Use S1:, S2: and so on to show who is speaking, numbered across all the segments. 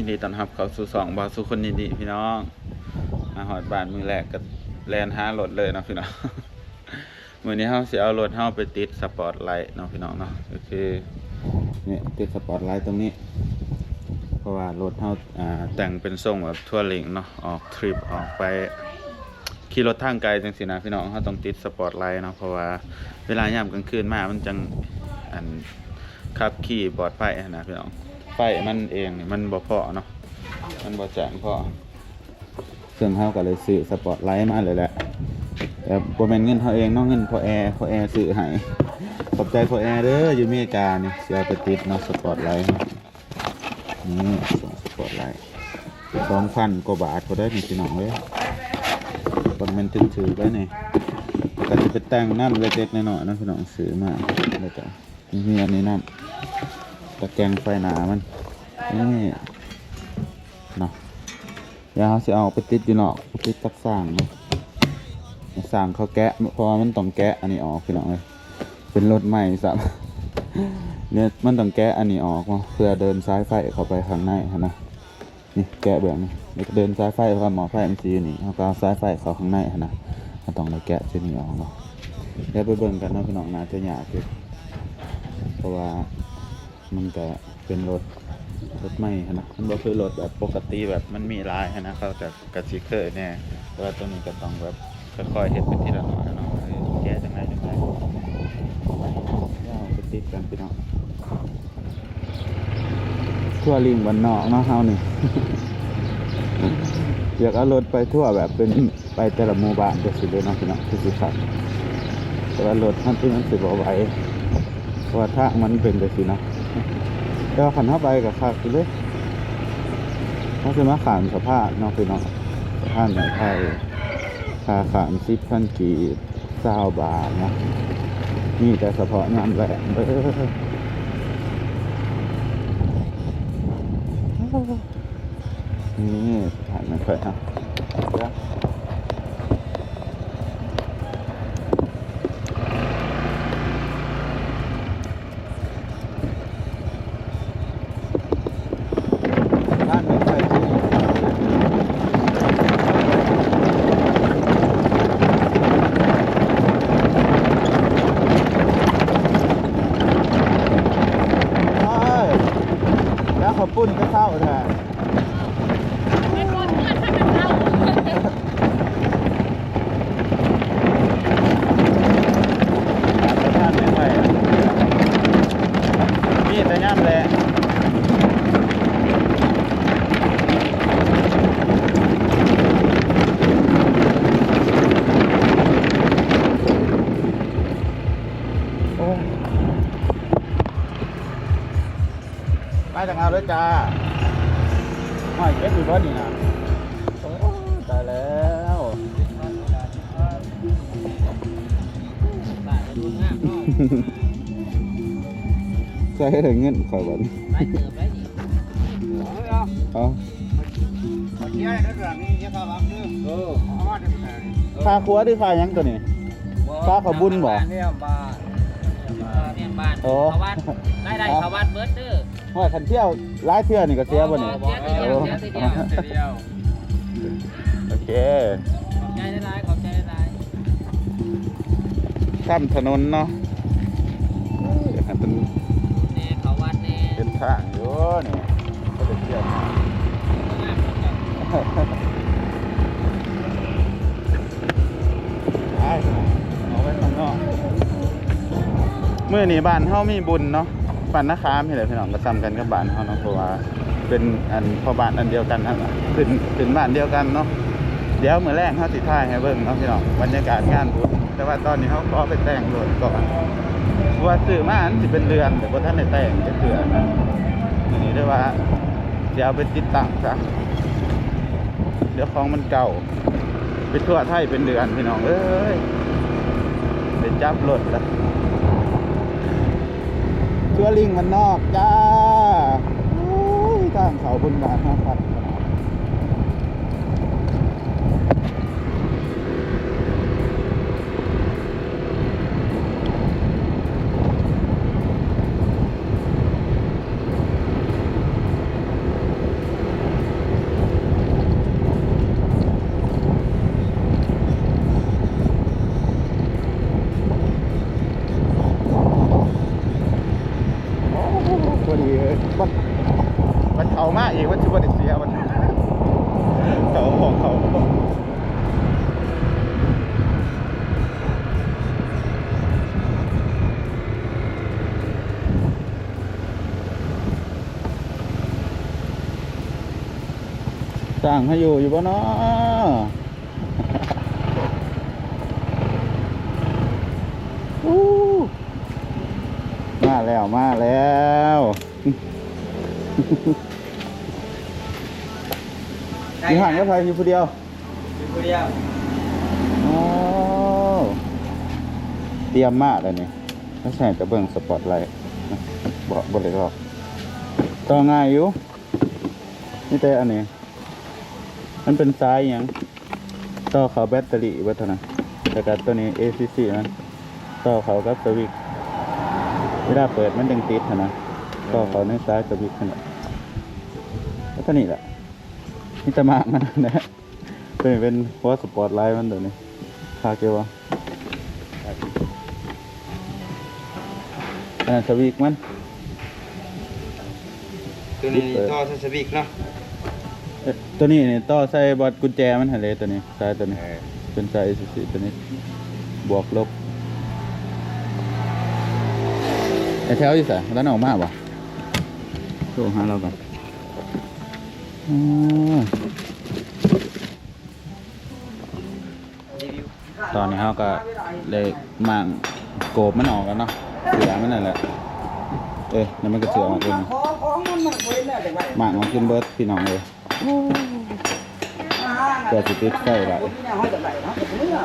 S1: ยินดีต้อนรับเข้าสู่สองบาสุคนยินดีพี่น้อง มาหอดบานมือแรกก็แลนหารถเลยนะพี่น้องมือนี้เฮาเสิเอารถเฮาไปติดสปอร์ตไลท์เนาะพี่น้องเนาะก็คือเนี่ยติดสปอร์ตไลท์ตรงนี้ เพราะว่ารถเฮาอ่าแต่งเป็นทรงแบบทั่วริงเนาะออกทริปออกไปขี่รถทางไกลจังสินะพี่น้องเขาต้องติดสปอร์ตไลท์เนาะเพราะว่าเวลายามกลางคืนมามันจังอันขับขี่ปลอดภัยนะพี่น้อง ไฟมันเองนี่มันบ่พอเนาะมันบ่แจงพอซึ่งเฮาก็เลยซื้อสปอร์ตไลท์มาเลยแหละแต่บ่แม่นเงินเฮาเองเนาะเงินพอแอร์พอแอร์ซื้อให้ขอบใจพอแอร์เด้ออยู่เมกานี่สิเอาไปติดเนาะสปอร์ตไลท์นี่สปอร์ตไลท์2,000กว่าบาทก็ได้นี่พี่น้องเอ้ยบนมันถือถือไว้นี่ก็จะไปแต่งน้ำเล็กๆน้อยๆนะพี่น้องซื้อมาแล้วก็มีอันนี้น้ำตะแกรงไฟหนามัน นี่เนาะเดี๋ยวเขาสิเอาไปติดอยู่นอกไปติดตักสร้างเนาะสร้างเขาแกะเพราะมันต้องแกะอันนี้ออกพี่น้องเลยเป็นรถใหม่สับเนี่ยมันต้องแกะอันนี้ออกเนาเพื่อเดินสายไฟเข้าไปข้างในนะนี่แกะแบบนี้แล้วก็เดินสายไฟเพราะหมอไฟมันสีอยู่นี่เขาก็เอาสายไฟเข้าข้างในนะเราต้องได้แกะเส้นนี้ออกเนาะเดี๋ยวไปเบิ่งกันนะพี่น้องน่าจะยากเพราะว่ามันก็เป็นรถ รถใหม่หั่นนะมันบ่คือรถแบบปกติแบบมันมีลายหั่นนะเขาจะกระชิเคยแน่แต่ว่าตัวนี้ก็ต้องแบบค่อยๆเฮ็ดไปทีละหน่อยเนาะเออแกะจังไงจังไงไปเดี๋ยวเอาไปติดกันพี่น้องทั่วลิงวันนอกเนาะเฮานี่อยากเอารถไปทั่วแบบเป็นไปแต่ละหมู่บ้านจะสิเลยเนาะพี่น้องที่สิครับแต่ว่ารถมันที่มันสิบ่ไหวเพราะว่าทางมันเป็นไปสิเนาะ แต่ว่าขันเข้าไปกับคักเลยเขาจะมาขามสะพานเนาะพี่น้องสภาพไหนไทยค่าขามสิบพันกีบเก้าบาทนะนี่แต่เฉพาะงานแหลมเด้อนี่ผ่านไม่ค่อยครับผ่านไม่ค่อยจริงโอ้ยแล้วเขาปุ้นก็เข้าแท้
S2: ไม่พ้นเพื่อนถ้าเป็นเรา
S1: ท่านไม่ไหวมีแต่ย่ำแหละ โอ้ไปจังเอาเลยจ้าไม่เก็บอยู่บ้านนี่นะโอ้ตายแล้วใช้ถึงเงินข่อยบ่น
S3: ไปเติมไปนี่
S1: เอา
S3: เที่ยวในเรื่องนี้ยังก็รับเรื่องเออมาได้ไหน
S1: ค่าครัวหรือค่าหยังตัวนี้ฟ้าเขาบุญบ่ โอ้
S2: เขาวัดได้ได้เขาวัดเบิร์ดเด้อ
S1: ว่าคันเที่ยวหลายเที่ยวนี่ก็เสียบ่นี่
S2: เสียทีเดียวเสียทีเดียว
S3: เดียว
S1: โอเค
S2: ขอบใจได้หลายขอบใจได้หลาย
S1: ข้ามถนนเนาะเอ้ยให้เป็น
S2: เนี่ยเขาวัดเนี่ย
S1: เป็นทางอยู่นี่ก็จะเที่ยวไปเอาไว้ข้างนอก เมื้อนี้บ้านเฮามีบุญเนาะบ้านนาคามนี่แหละพี่น้องก็ซ้ำกันกับบ้านเฮาเนาะเพราะว่าเป็นอันพอบ้านอันเดียวกันนั่นล่ะขึ้นขึ้นบ้านเดียวกันเนาะเดี๋ยวมื้อแรกเฮาสิถ่ายให้เบิ่งเนาะพี่น้องบรรยากาศงานบุญแต่ว่าตอนนี้เฮาก็ไปแต่งรถก่อนเพราะว่าซื้อมาอันสิเป็นเรือนแต่บ่าทันได้แต่งจะเถื่อนะอันนี้ได้ว่าสิเอาไปติดตั้งซะเดี๋ยวของมันเก่าไปทั่วไทยเป็นเดือนพี่น้องเอ้ยไปจับรถละชั่ว ลิงมันนอกจ้าโอ้ยทางเขาบุญบาทห้าพัน สร้างให้อยู่อยู่บ่เนาะอู้มาแล้วมาแล้วมีหันก็พายอยู่ผู้เดียว
S3: คนเดียว
S1: อ๋อเตรียมมากเลยนี่ถ้าใช่จะเบิ่งสปอตไลท์นะบอกบเลยหรอกต่อง่ายอยู่นี่แต่อันนี้ มันเป็นซ้ายอหยังต่อเขาแบตเตอรี่วัฒนะแต่กับตัวนี้ ACC มันต่อเขากับสวิตช์เวลาเปิดมันดึงติดนะต่อเขาในซ้ายสวิตช์ขนาดแล้วตัวนี้แหละนี่จะมามันนะเป็นเป็นหัวสปอร์ตไลท์มันเดี๋ยวนี้คาเกวะอันนั้นสวิกมัน
S3: ตัวนี้ต่อสวิกเนาะ
S1: ตัวนี้นี่ต่อใส่บอดกุญแจมันหะเลยตัวนี้สายตัวนี้ เป็นสายสิสิตัวนี้ บวกลบไอแถวอยู่สายแล้วออกมาบ่โทรหาเราก่อนอ๋อตอนนี้เขาก็เลยหมางโกบมันออกแล้วเนาะเสือมันนั่นแหละเอ้ยนี่มันก็เสือมาขึ้น
S3: ของของมันมันบ่เห็นแล้วจังได๋
S1: หมางมาขึ้นเบิร์ดพี่น้องเลย เกิดสิติดไฟไหล
S3: บ่มีแนวให้จังได๋เนาะเมื่อ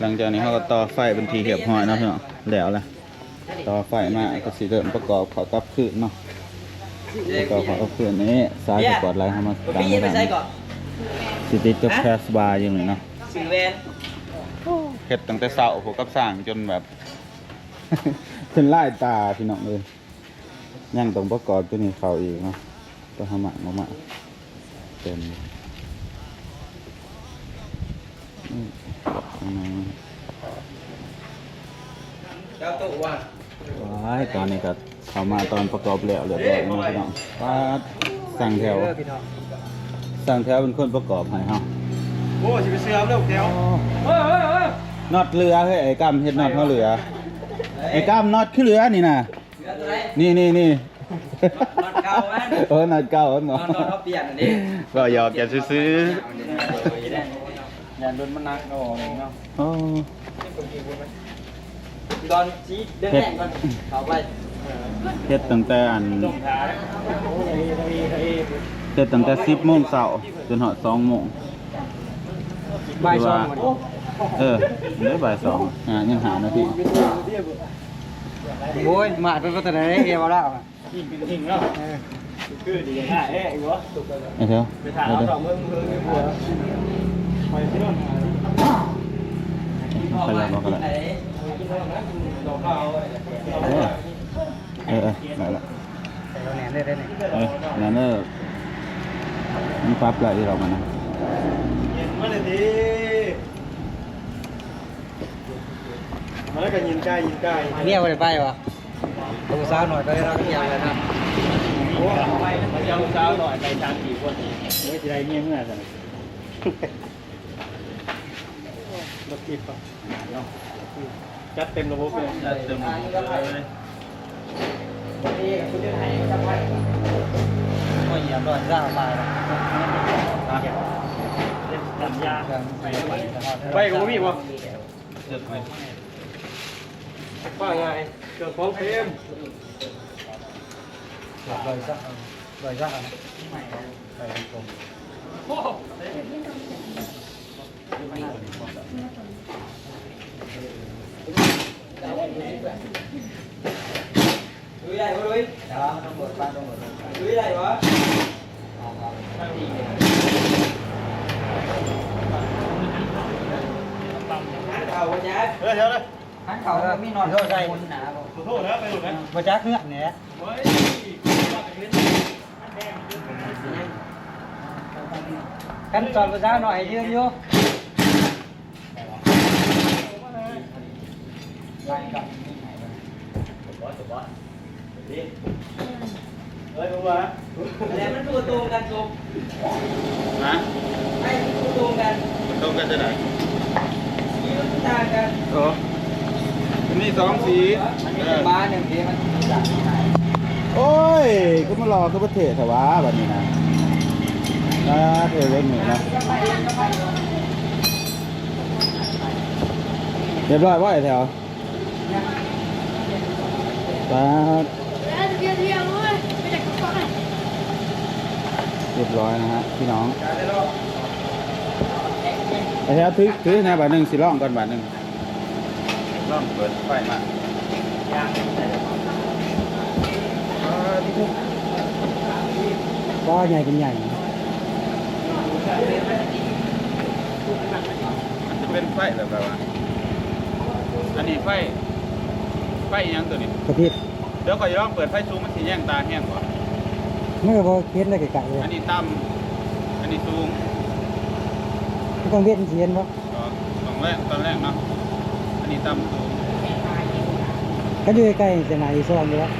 S1: หลังจากนี้เขาก็ต่อไฟเป็นทีเหียบห้อยเนาะพี่น้องแล้วละต่อไฟมาก็สิเริ่มประกอบเขากับคืนเนาะประกอบเขากับคืนนี้สายสปอร์ตไลท์เขามาตั้งไว้ด้านนี้สิติดกับแคสบาร์อยังไงเนาะ
S3: สิแวน
S1: เฮ็ดตั้งแต่เช้าผมกับสร้างจนแบบเป็นไล่ตาพี่น้องเลย ยังต้องประกอบตัวนี้เขาอีกเนาะก็ทำหมักมาๆเต็มอืมข้างใน
S3: เจ้าตู้ว่า
S1: ว้ายตอนนี้ก็เข้ามาตอนประกอบแล้วเรียบร้อยแล้วพี่น้องป้าดสั่งแถว
S3: เด้อพี่น้อง
S1: สั่งแถวเป็นคนประกอบให้เฮา
S3: โอ้สิไปเสื้อเร็วแถว
S1: น็อตเรือเฮ้ยไอ้กำเฮ็ดน็อตเฮาเรือไอ้กำน็อตคือเรือนี่น่ะ
S3: เสื้อตัวไห น
S1: นี่นี่นี่
S3: น็อตเก่าแม่น
S1: เออน็อตเก่าเนาะ
S3: นอนนอนเขาเปลี่ยนอันนี้
S1: ก็หยอกแกซื้อ
S3: อย่าโดนมันนักเอาออกเนาะ
S1: ๆโอ้
S3: ตอนชี้แดงๆก่อนเข้าไป
S1: เฮ็ดตั้งแต่อัน
S3: ลงขาโอ้ยเฮ้ยเฮ้ย
S1: เฮ็ดตั้งแต่10โมงเช้าจนฮอด2โมง
S3: บ่ายสอง
S1: เออเด้บ่ายสองอ่ายังหานาที
S3: โอ้ยมาเป็นก็แต่ไหนเอวแล้ว
S2: หิ่งหิ่งแล้วคือดีง่ายเอ้ยหัว
S1: ไอ้เถว
S2: ไปถามเราสองเมืองเมืองหัวไปที่นู่น
S1: ไปแล้วบอกกันแล้ว
S2: ดอกข้าว
S1: เออเออได้ละ
S3: เราแหนได้ได้เนี่ย
S1: เออนั่นเออมันปั๊บละที่เรามานะ
S2: เย็นมาเลยดิมา แล้วก็ยินใกล้ยินใกล้
S3: เนี่ยวันไปวะตัวสาวหน่อยก็ได้รับเกียรติเลยนะ
S2: โอ้ไปมันจะเช้าหน่อยไปสามสี่คนโอ้ยจะได้เงี้ยเมื่อกันรถติดปะจัดเต็มระบบเลยจัดเต็มระบบเลย
S3: นี่คุณจะไหนจะไปก็เหยียบรถสร้างไป
S2: ลำยา
S3: ไปไป
S2: ไปกับพี่วะว่าไงเกิดของเฟม
S3: เลยสักเลยสัก
S2: ลุยได้ปะลุย
S3: ต้องเปิดบ้านต้องเปิด
S2: ลุยได้ปะเอาวะจ๊ะ
S4: เออเดี๋ยวเลย
S3: ทั้งเขามีนอนโทษใจคนหนา
S4: ขอโทษนะไปหมดนะ
S3: บ่จักเนื้อเนี่ย
S4: เฮ้ย
S3: กันจอดบ่จักหน่อยยืนอยู่
S4: เฮ้ยมึงมา
S2: แล้วมันตัวตรงกันตรง
S1: ฮะ
S2: ให้ตัวตรงกัน
S1: มันต้องกันจะไหน
S2: มีมันต่างกัน
S1: โอ้ มีสองสี
S3: มันมีบ้านหนึ่งทีมันจัด
S1: โอ้ยก็มารอก็ประเทศถวะแบบนี้นะอ่าเทเล่นหนึ่งนะเรียบร้อยว่าไอ้แถวตาด
S5: แล้วเทียเทียเว้ยไปจากกระป๋อง
S1: เรียบร้อยนะฮะพี่น้องไอ้แถวถือถือนะบาทหนึ่งสิล่องก่อนบาทหนึ่ง ล่องเปิดไฟมา
S3: ก็ใหญ่เป็นใหญ่
S1: มันจะเป็นไฟแบบแบบว่าอันนี้ไฟ ไฟอิหยังตัวนี้
S3: กระพริบ
S1: เดี๋ยวก่อนจะลองเปิดไฟสูงมันสีแย่งตาแห้งกว่า
S3: เมื่อพอเฮ็ดได้ไกลๆเลย
S1: อันนี้ต่ำอันนี้สูง
S3: ไม่ต้องเวียนเสียนบ่
S1: ก็ตอนแรกตอนแรกเนาะ อันนี้ต่ำสูง
S3: ก็อยู่ใกล้ๆจะไหนสว่างอยู่แล้ว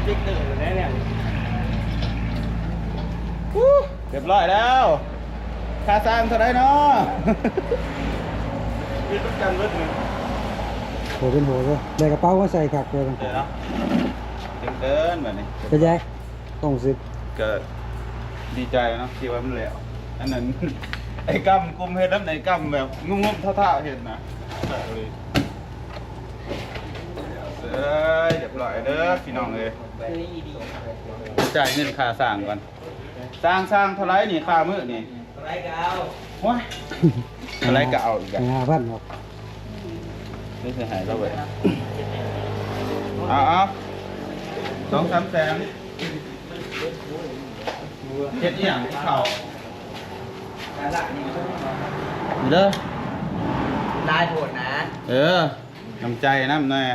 S1: โอ้เรียบ
S3: แสบ
S1: ร้อ
S3: อยยู่แสบอยู่แล้ว
S1: แสบจะบอกแต่มันแสบเดี๋ยวสิปั๊บลูกอีกนะ
S3: พอดีแล้วบ่
S1: แต่เขาล่ะ
S2: คือติ๊กเกอร์อยู่แล้วเนี่ย
S1: เรียบร้อยแล้วค่าสร้างเท่าไหรเนาะ
S2: คือต้องการรถหนึ่ง
S3: โหเป็นโหเลยได้กระเป๋ามาใส่ขักเลยต่าง
S1: เดี๋ยวเนาะเต็มเกินแบบนี้
S3: ๆเป็นไงต้องสึก
S1: ก็ดีใจเนาะที่ว่ามันแล้วอันนั้นไอ้กำกุมเห็ดน้ำในกำแบบงุ้มๆเท่าๆเห็ดนะแบบเลย เอ้ยเรียบร้อยเด้อพี่น้องเลยจ่ายเงินค่าสร้างก่อนสร้างสร้างเท่าไหรนี่ค่ามื้อนี่
S3: ไรก็เอา
S1: ว้ายเท่าไหรก็เอาอีกอะ
S3: ห้าพันครับ
S1: ไม่เสียหายแล้วเว้ยเอาเอาสองสามแสนเฮ็ดอหย่างที่เขานี่เด้อ
S3: ได้โหดนะ
S1: เออน้ำใจน้ำหน่อย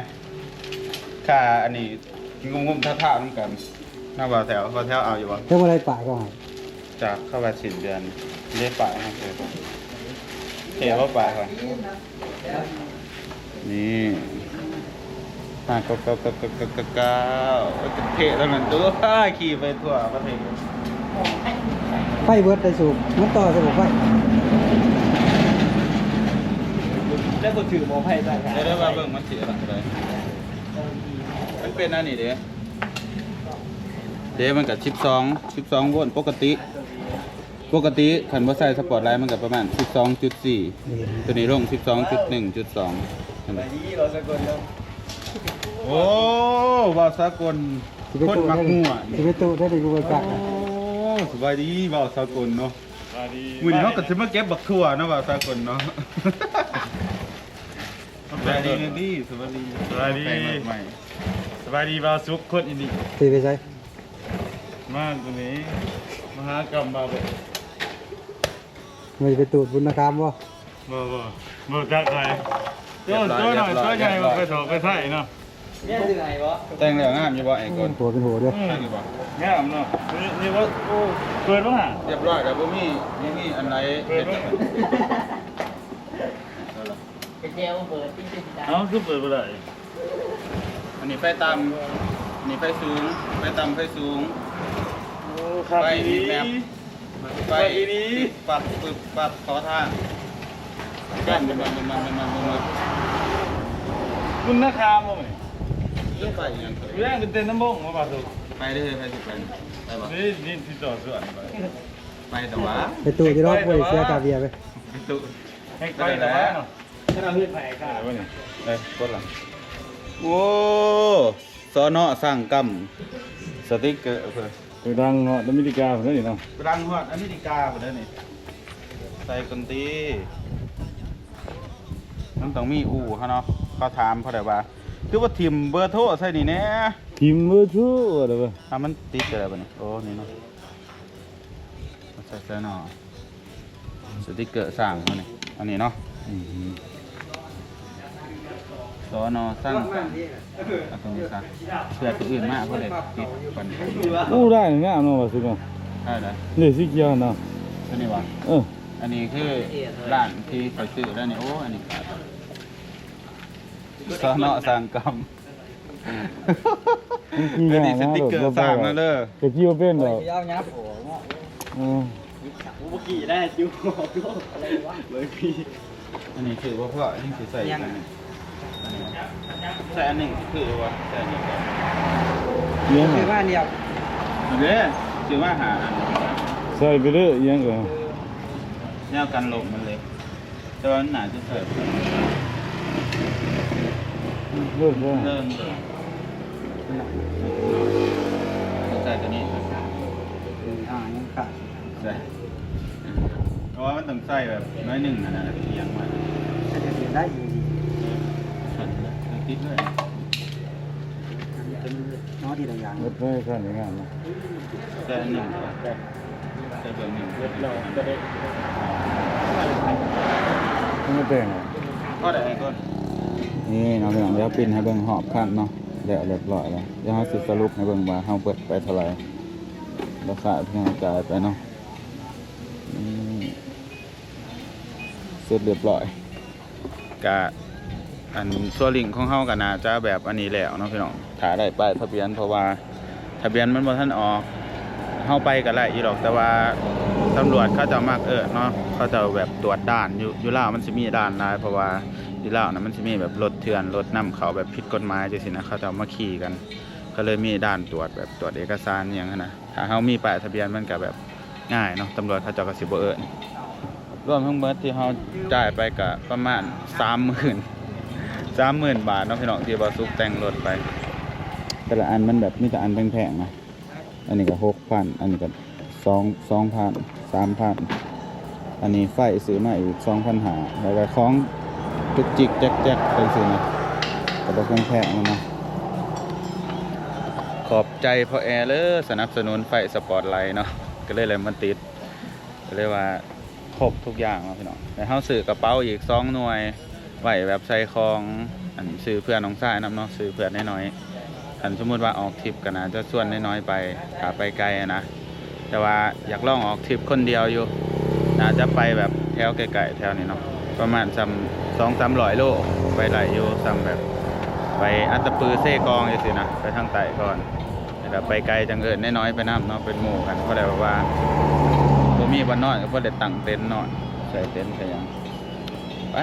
S1: ค่าอันนี้งงมๆท่าๆน้ำกันหน้าบ่าวแถวบ่าวแถวเอาอยู่บ่
S3: เท่าไรป่าก็ให้
S1: จากเข้าไปสิบเดือนไม่ได้ป่าให้เลยเห็นว่าป่าก่อนนี่ห้าเก้าเก้าเก้าเก้าเก้าเก้าเก้าเทะแล้วนั่นตัวขี่ไปทั่วประเทศ
S3: ไฟเบิดได้สูบมันต่อสะบไฟ
S2: แล้วก็ถือหมอไพ่ได้ครับ
S1: ได้ได้ว่าเบิ่งมันเสียหลังเลยมัน เป็นอันนี้เด้เด้มันกับชิปสองชิปสองโวลต์ปกติ ปกติคันว่าใส่สปอร์ตไลท์มันกับประมาณ 12.4 ตัวนี้ลง 12.1.2เห็นไหม
S2: นี่เราสะกดแล้ว
S1: โอ้บาวสากล
S3: สิไป
S1: คน
S3: ตู้
S1: มัก
S3: ได้
S1: มั่ว
S3: สิไปตู้ได้ดีกูไปกัก
S1: โอ้
S3: อะ
S1: สบายดีบาวสากลเนาะ
S4: สวัสดี
S1: มื้อนี้เฮาก็สิมาเก็บบักทั่วเนาะบาวสากลเนาะสบายดีเงินดีสบายดี
S4: สวัสดี
S1: แปลงใหม่
S4: สบายดีบาวสุขคนอินดี
S3: ตีไปใส่
S4: มากตรงนี้มหากรรมบาวบ่
S3: มันจะไปตูดบุญนะครับบ่
S4: บ่บ่บ่จักใครโจ้โจ้หน่อยโจ้ใหญ่มาไปถอไปไถ่เนาะ
S2: เนี่ยถือไงวะ
S1: แต่งแล้วงามอยู่บ่ไอ้กล
S3: โหเป็นโหด้วย
S4: อืม
S1: แต่งอยู่บ่
S4: งามเนาะนี่นี่ว่าโอ้เปิดบ่ฮะ
S1: เรียบร้อยแล้วบ่มีบ่มีอันไหน
S4: เปิดบ่
S3: เจลเปิดที่สิ
S4: เอ้าคือเปิดบ่ได้
S1: อันนี้ไฟต่ำอันนี้ไฟสูง ไฟต่ำไฟสูง
S4: โอ้ครับ
S1: ไป
S4: อี
S1: แม
S4: นี้
S1: ปไฟนี้ปัดปึบปัดขอทางกันมันมันมันมันมันมัน
S4: คุณนักข่าวบ่นี่
S1: มันไปอย่างเถ
S4: แร
S1: อะ
S4: งเป็นเต้นน้ำบงบ่บาวสุข
S1: ไปเด้อไปสิไปไปบ่
S4: นี่นี่ที่จอดสวนไป
S1: ไปแต่ว่า
S3: ไปตู้ที่รอบไปเสียกาเบียร์ไป
S1: ไปตู้
S4: ให้ไปแต่ว่าเนาะ
S2: ถ้าเราเพื่อนไผ่ค่ะ
S4: อะไรวะนี่
S1: เอ้ยกดหลัง โอ้สอนอสร้างกรรมสติ๊กเกอร์เพิ่น
S4: ไปดังเนาะอเมริกาพุ่นนี่เนาะ
S1: รังฮอดอเมริกาบ่ได้นี่ใส่กันตีมันต้องมีอู่เขาเนาะเขาถามเพราะได้ว่าคือว่าทีมเบอร์โทรใส่นี่แน่
S4: ทีมเบอร์ทูอะไรวะ
S1: อะมันติดอะไรบ้านี่โอ้นี่เนาะมาใส่ใส่เนาะสติกเกอร์สั่งเขานี่อันนี้เนาะ อืมสอ นอสร้างสั่งเอาตรงนี้ซะเพื่อตัวอื่นมากเพื่อเลยติดกัน
S4: อู้ได้งามเนาะว่าสิเนาะ
S1: ได้เลย
S4: นี่สิเกียวเนาะ
S1: เอตัวนี้วะ
S2: เออ
S1: อันนี้คือร้านที่คอยซื้อแล้วนี่โอ้อันนี้ขาดสนอสังกรรมอันนี้สติ๊กเกอร์สร้างมาเลย
S2: ก็คิดว่าเป็นดอก
S3: ยาวยับโอ้โห
S2: เออ
S3: เมื่อกี้ได้จิ้วหอกโลกอะไรวะเลยพี่
S1: อันนี้คือว่าพ่ออันนี้คือใส่อันนี้ ใส่อันหนึ่งคือว่าใส่อันนี้ก่อน
S2: เอียง
S3: คือะว่าเดียว
S1: อันนี้คือว่าหาอัน
S2: ใส่ไปเรื่อยเอียงเออ
S1: แนวกันลมมันเล็กแต่ว่ามันหนาจะใส่
S2: เริ่มเลย
S1: เริ่มใส่ตัวนี้
S3: อ่ายังขาด
S1: ใส่เพราะว่ามันต้องใส่แบบน้อยหนึ่งนะนะเอียงมา
S3: จะเดี๋ยวได้อยู่ ดี
S1: ติดด้วย
S3: เป็นน้อที่ละอย่าง
S2: รถไฟขั้นอย่างนั้นนะ
S1: ใส่อันหนึ่งก่อนใส่เบอร์หนึ่ง
S2: เราจะได้ไม่แต่งหรอ
S1: ก็ได้ก่อน
S2: นี่น้องพี่น้องเดี๋ยวปินให้เบิ่งหอบขั้นเนาะเดี๋ยวเรียบร้อยแล้วเดี๋ยวเราสิสรุปให้เบิ่งว่าเฮาเปิดไปเท่าไหร่ราคาที่เราจ่ายไปเนาะนี่เสร็จเรียบร้อย
S1: กะ อันส่วลิงของเฮาก็น่าจะแบบอันนี้แล้วเนาะพี่น้องถ่ายได้ป้ายทะเบียนเพราะว่าทะเบียนมันบ่ทันออกเฮาไปก็ได้อีหรอกแต่ว่าตำรวจเขาจะมักเออเนาะเขาจะแบบตรวจด่านอยู่อยู่ลามันสิมีด่านหลายเพราะว่าอยู่ลานะมันสิมีแบบรถเถื่อนรถนํเขาแบบผิดกฎหมายจังซี่นะเขาจะมาขี่กัน ก็เลยมีด่านตรวจแบบตรวจเอกสารอย่างนั้นนะถ้าเฮามีป้ายทะเบียนมันก็แบบง่ายเนาะตำรวจเขาจะก็สิบเอิ้นรวมทั้งเบิดที่เฮาจ่ายไปก็ประมาณสามหมื่น 30,000 30,000บาทเนาะพี่น้องที่บ่สุกแต่งรถไป
S2: แต่ละอันมันแบบมีแต่อันแพงๆนะอันนี้ก็หกพันอันนี้ก็สองสองพันสามพันอันนี้ไฟซื้อมาอีกสองพันหาแล้วก็ของจุกจิกแจ๊กแจ๊กไปซื้อนะแต่บอกแพงๆมันนะ
S1: ขอบใจพอแอร์เลยสนับสนุนไฟสปอร์ตไลท์เนาะก็เลยเลยมันติดก็เลยว่าครบทุกอย่างเนาะพี่น้องแต่เฮาซื้อกระเป๋าอีกสองหน่วย ไว้แบบใส่ของ อันซื้อเพื่อนน้องชายนํเนาะซื้อเพื่อนน้อยๆคันสมมุติว่าออกทริปก็น่าจะส่วนน้อยๆไปถ้าไปไกลอะนะแต่ว่าอยากลองออกทริปคนเดียวอยู่น่าจะไปแบบแถวไกลๆแถวนี้เนาะประมาณซ้ำสองสามร้อยโลไปไหลายอยู่ซ้ำแบบไปอัตปือเซกองจังซี่นะไปทางใต้ก่อนแล้วก็ไปไกลจังเอิญน้อยๆไปน้ำเนาะเป็นหมู่กันเพราะได้ว่าบ่มีบ้านนอนก็บ่ได้ตั้งเต็นท์นอนใส่เต็นท์ใส่ยังไป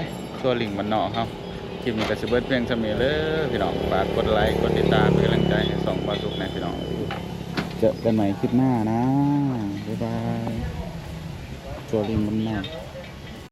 S1: ตัวลิงมันเนนอกเฮาคลิปนี้ก็สิเบิดเพียงซำนี้เลยพี่น้องฝากกดไลค์กดติดตามเป็นกำลังใจให้สองปาสุกในพี่น้อง
S2: เจอกันใหม่คลิปหน้านะบ๊ายบายตัวลิงมันเนาะ